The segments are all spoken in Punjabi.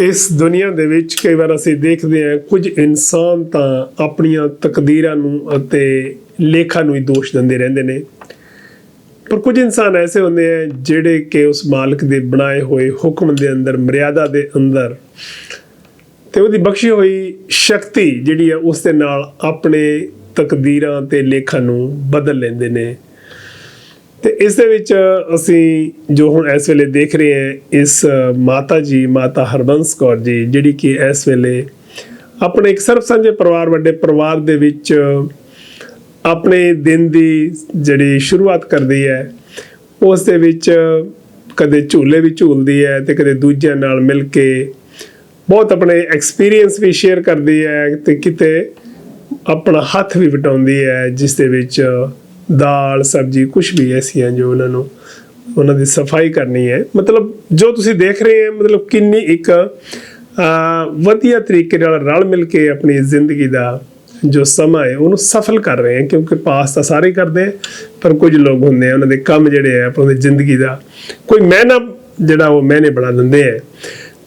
ਇਸ ਦੁਨੀਆ ਦੇ ਵਿੱਚ ਕਈ ਵਾਰ ਅਸੀਂ ਦੇਖਦੇ ਹਾਂ, ਕੁਝ ਇਨਸਾਨ ਤਾਂ ਆਪਣੀਆਂ ਤਕਦੀਰਾਂ ਨੂੰ ਅਤੇ ਲੇਖਾਂ ਨੂੰ ਹੀ ਦੋਸ਼ ਦਿੰਦੇ ਰਹਿੰਦੇ ਨੇ। ਪਰ ਕੁਝ ਇਨਸਾਨ ਐਸੇ ਹੁੰਦੇ ਆ ਜਿਹੜੇ ਕਿ ਉਸ ਮਾਲਕ ਦੇ ਬਣਾਏ ਹੋਏ ਹੁਕਮ ਦੇ ਅੰਦਰ, ਮਰਿਆਦਾ ਦੇ ਅੰਦਰ ਤੇ ਉਹਦੀ ਬਖਸ਼ੀ ਹੋਈ ਸ਼ਕਤੀ ਜਿਹੜੀ ਆ, ਉਸ ਦੇ ਨਾਲ ਆਪਣੇ ਤਕਦੀਰਾਂ ਤੇ ਲੇਖਾਂ ਨੂੰ ਬਦਲ ਲੈਂਦੇ ਨੇ। ਤੇ ਇਸ ਦੇ ਵਿੱਚ ਅਸੀਂ ਜੋ ਹੁਣ ਇਸ ਵੇਲੇ ਦੇਖ ਰਹੇ ਹਾਂ, ਇਸ ਮਾਤਾ ਜੀ, ਮਾਤਾ ਹਰਬੰਸ ਕੌਰ ਜੀ, ਜਿਹੜੀ ਕਿ ਇਸ ਵੇਲੇ ਆਪਣੇ ਇੱਕ ਸਰਬ ਸਾਂਝੇ ਪਰਿਵਾਰ, ਵੱਡੇ ਪਰਿਵਾਰ ਦੇ ਵਿੱਚ ਆਪਣੇ ਦਿਨ ਦੀ ਜਿਹੜੀ ਸ਼ੁਰੂਆਤ ਕਰਦੀ ਹੈ, ਉਸ ਦੇ ਵਿੱਚ ਕਦੇ ਝੂਲੇ ਵੀ ਝੂਲਦੀ ਹੈ ਤੇ ਕਦੇ ਦੂਜਿਆਂ ਨਾਲ ਮਿਲ ਕੇ ਬਹੁਤ ਆਪਣੇ ਐਕਸਪੀਰੀਅੰਸ ਵੀ ਸ਼ੇਅਰ ਕਰਦੀ ਹੈ ਤੇ ਕਿਤੇ ਆਪਣਾ ਹੱਥ ਵੀ ਵਟਾਉਂਦੀ ਹੈ, ਜਿਸ ਦੇ ਵਿੱਚ ਦਾਲ, ਸਬਜੀ ਕੁਝ ਵੀ ਐਸੀਆਂ ਜੋ ਉਹਨਾਂ ਨੂੰ ਉਹਨਾਂ ਦੀ ਸਫ਼ਾਈ ਕਰਨੀ ਹੈ। ਮਤਲਬ ਜੋ ਤੁਸੀਂ ਦੇਖ ਰਹੇ ਹੋ, ਮਤਲਬ ਕਿੰਨੀ ਇੱਕ ਵਧੀਆ ਤਰੀਕੇ ਨਾਲ ਰਲ ਮਿਲ ਕੇ ਆਪਣੀ ਜ਼ਿੰਦਗੀ ਦਾ ਜੋ ਸਮਾਂ ਹੈ, ਉਹਨੂੰ ਸਫਲ ਕਰ ਰਹੇ ਹੈ, ਕਿਉਂਕਿ ਪਾਸ ਤਾਂ ਸਾਰੇ ਕਰਦੇ ਹੈ, ਪਰ ਕੁਝ ਲੋਕ ਹੁੰਦੇ ਆ, ਉਹਨਾਂ ਦੇ ਕੰਮ ਜਿਹੜੇ ਆ ਆਪਣੀ ਜ਼ਿੰਦਗੀ ਦਾ ਕੋਈ ਮਹਿਨਾ ਜਿਹੜਾ ਉਹ ਮਹਿਨੇ ਬਣਾ ਦਿੰਦੇ ਹੈ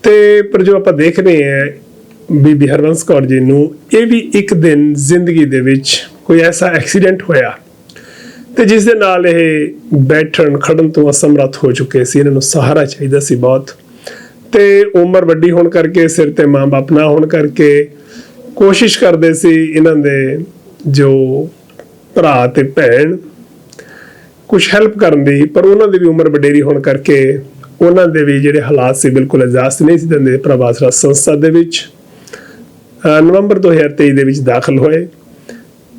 ਤੇ ਪਰ ਜੋ ਆਪਾਂ ਦੇਖ ਰਹੇ ਹਾਂ, ਬੀਬੀ ਹਰਵੰਸ ਕੌਰ ਜੀ ਨੂੰ, ਇਹ ਵੀ ਇੱਕ ਦਿਨ ਜ਼ਿੰਦਗੀ ਦੇ ਵਿੱਚ ਕੋਈ ਐਸਾ ਐਕਸੀਡੈਂਟ ਹੋਇਆ। ਤੇ ਜਿਸ ਦੇ ਨਾਲ ਇਹ ਬੈਠਣ, ਖੜਨ ਤੋਂ ਅਸਮਰੱਥ ਹੋ ਚੁੱਕੇ ਸੀ, ਇਹਨਾਂ ਨੂੰ ਸਹਾਰਾ ਚਾਹੀਦਾ ਸੀ ਬਹੁਤ। ਤੇ ਉਮਰ ਵੱਡੀ ਹੋਣ ਕਰਕੇ, ਸਿਰ ਤੇ ਮਾਂ-ਬਾਪ ਨਾ ਹੋਣ ਕਰਕੇ ਕੋਸ਼ਿਸ਼ ਕਰਦੇ ਸੀ ਇਹਨਾਂ ਦੇ ਜੋ ਭਰਾ ਤੇ ਭੈਣ ਕੁਝ ਹੈਲਪ ਕਰਨ ਦੀ, ਪਰ ਉਹਨਾਂ ਦੀ ਵੀ ਉਮਰ ਵਡੇਰੀ ਹੋਣ ਕਰਕੇ ਉਹਨਾਂ ਦੇ ਵੀ ਜਿਹੜੇ ਹਾਲਾਤ ਸੀ ਬਿਲਕੁਲ ਇਜਾਜ਼ਤ ਨਹੀਂ ਸੀ ਦਿੰਦੇ ਪ੍ਰਭਾਸਰਾ ਸੰਸਥਾ ਦੇ ਵਿੱਚ। ਅਹ ਨਵੰਬਰ 2023 ਦੇ ਵਿੱਚ ਦਾਖਲ ਹੋਏ।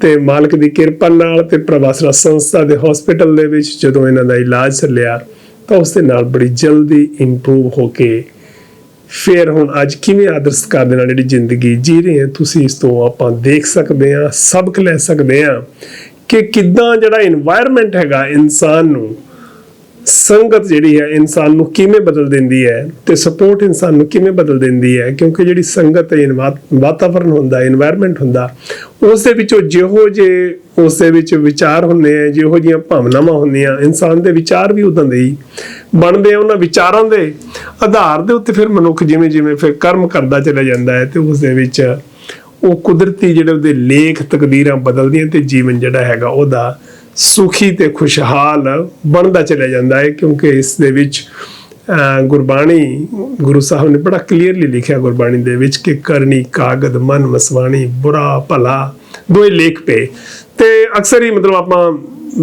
ਤੇ ਮਾਲਕ ਦੀ ਕਿਰਪਾ ਨਾਲ ਤੇ ਪ੍ਰਵਾਸਰਾ ਸੰਸਥਾ ਦੇ ਹਸਪੀਟਲ ਦੇ ਵਿੱਚ ਜਦੋਂ ਇਹਨਾਂ ਦਾ ਇਲਾਜ ਚੱਲਿਆ, ਤਾਂ ਉਸ ਦੇ ਨਾਲ ਬੜੀ ਜਲਦੀ ਇੰਪਰੂਵ ਹੋ ਕੇ ਫਿਰ ਹੁਣ ਅੱਜ ਕਿਵੇਂ ਆਦਰਸ਼ ਕਰ ਦੇ ਨਾਲ ਜਿਹੜੀ ਜ਼ਿੰਦਗੀ ਜੀ ਰਹੇ ਹਾਂ, ਤੁਸੀਂ ਇਸ ਤੋਂ ਆਪਾਂ ਦੇਖ ਸਕਦੇ ਹਾਂ, ਸਬਕ ਲੈ ਸਕਦੇ ਹਾਂ ਕਿ ਕਿੱਦਾਂ ਜਿਹੜਾ এনवायरमेंट ਹੈਗਾ ਇਨਸਾਨ ਨੂੰ, ਸੰਗਤ ਜਿਹੜੀ ਹੈ ਇਨਸਾਨ ਨੂੰ ਕਿਵੇਂ ਬਦਲ ਦਿੰਦੀ ਹੈ ਤੇ ਸਪੋਰਟ ਇਨਸਾਨ ਨੂੰ ਕਿਵੇਂ ਬਦਲ ਦਿੰਦੀ ਹੈ, ਕਿਉਂਕਿ ਜਿਹੜੀ ਸੰਗਤ ਹੈ ਵਾਤਾਵਰਨ ਹੁੰਦਾ এনवायरमेंट ਹੁੰਦਾ ਉਸ ਦੇ ਵਿੱਚੋਂ ਜਿਹੋ ਜੇ ਉਸ ਦੇ ਵਿੱਚ ਵਿਚਾਰ ਹੁੰਦੇ ਆ, ਜਿਹੋ ਜੀਆਂ ਭਾਵਨਾਵਾਂ ਹੁੰਦੀਆਂ, ਇਨਸਾਨ ਦੇ ਵਿਚਾਰ ਵੀ ਉਦਾਂ ਦੇ ਹੀ ਬਣਦੇ ਆ, ਉਹਨਾਂ ਵਿਚਾਰਾਂ ਦੇ ਆਧਾਰ ਦੇ ਉੱਤੇ ਫਿਰ ਮਨੁੱਖ ਜਿਵੇਂ ਜਿਵੇਂ ਫਿਰ ਕਰਮ ਕਰਦਾ ਚਲਾ ਜਾਂਦਾ ਹੈ ਤੇ ਉਸ ਦੇ ਵਿੱਚ ਉਹ ਕੁਦਰਤੀ ਜਿਹੜੇ ਉਹਦੇ ਲੇਖ ਤਕਦੀਰਾਂ ਬਦਲਦੀਆਂ ਤੇ ਜੀਵਨ ਜਿਹੜਾ ਹੈਗਾ ਉਹਦਾ ਸੁਖੀ ਤੇ ਖੁਸ਼ਹਾਲ ਬਣਦਾ ਚਲਾ ਜਾਂਦਾ ਹੈ ਕਿਉਂਕਿ ਇਸ ਦੇ ਵਿੱਚ ਗੁਰਬਾਣੀ ਗੁਰੂ ਸਾਹਿਬ ਨੇ ਬੜਾ ਕਲੀਅਰਲੀ ਲਿਖਿਆ ਗੁਰਬਾਣੀ ਦੇ ਵਿੱਚ ਕਿ ਕਰਨੀ ਕਾਗਦ, ਮਨ ਮਸਵਾਣੀ ਬੁਰਾ ਭਲਾ, ਦੋਏ ਲੇਖ ਪੇ ਤੇ ਅਕਸਰ ਹੀ ਮਤਲਬ ਆਪਾਂ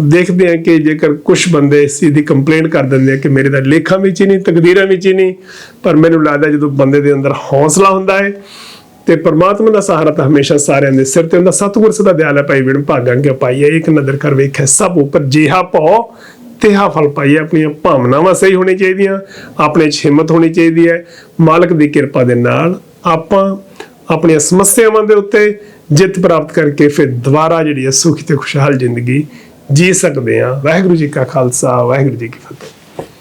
ਦੇਖਦੇ ਹਾਂ ਕਿ ਜੇਕਰ ਕੁਝ ਬੰਦੇ ਇਸ ਚੀਜ਼ ਦੀ ਕੰਪਲੇਂਟ ਕਰ ਦਿੰਦੇ ਆ ਕਿ ਮੇਰੇ ਤਾਂ ਲੇਖਾਂ ਵਿੱਚ ਹੀ ਨਹੀਂ, ਤਕਦੀਰਾਂ ਵਿੱਚ ਹੀ ਨਹੀਂ, ਪਰ ਮੈਨੂੰ ਲੱਗਦਾ ਜਦੋਂ ਬੰਦੇ ਦੇ ਅੰਦਰ ਹੌਸਲਾ ਹੁੰਦਾ ਹੈ, ਤੇ ਪਰਮਾਤਮਾ ਦਾ ਸਹਾਰਾ ਤਾਂ ਹਮੇਸ਼ਾ ਸਾਰਿਆਂ ਦੇ ਸਿਰ ਤੇ ਹੁੰਦਾ। ਸਤਿਗੁਰ ਸਦਾ ਦਿਆਲ ਹੈ, ਭਾਈ ਵਿਣ ਭਾਗਾਂ ਕੇ ਪਾਈਏ ਇੱਕ ਨਜ਼ਰ ਕਰ ਵੇਖੈ ਸਭ ਉੱਪਰ, ਜਿਹਾ ਭਉ ਤਿਹਾ ਫਲ ਪਾਈਏ, ਆਪਣੀਆਂ ਭਾਵਨਾਵਾਂ ਸਹੀ ਹੋਣੀਆਂ ਚਾਹੀਦੀਆਂ, ਆਪਣੇ 'ਚ ਹਿੰਮਤ ਹੋਣੀ ਚਾਹੀਦੀ ਹੈ। ਮਾਲਕ ਦੀ ਕਿਰਪਾ ਦੇ ਨਾਲ ਆਪਾਂ ਆਪਣੀਆਂ ਸਮੱਸਿਆਵਾਂ ਦੇ ਉੱਤੇ ਜਿੱਤ ਪ੍ਰਾਪਤ ਕਰਕੇ ਫਿਰ ਦੁਬਾਰਾ ਜਿਹੜੀ ਹੈ ਸੁਖੀ ਤੇ ਖੁਸ਼ਹਾਲ ਜ਼ਿੰਦਗੀ ਜੀ ਸਕਦੇ ਹਾਂ। ਵਾਹਿਗੁਰੂ ਜੀ ਕਾ ਖਾਲਸਾ, ਵਾਹਿਗੁਰੂ ਜੀ ਕੀ ਫਤਿਹ।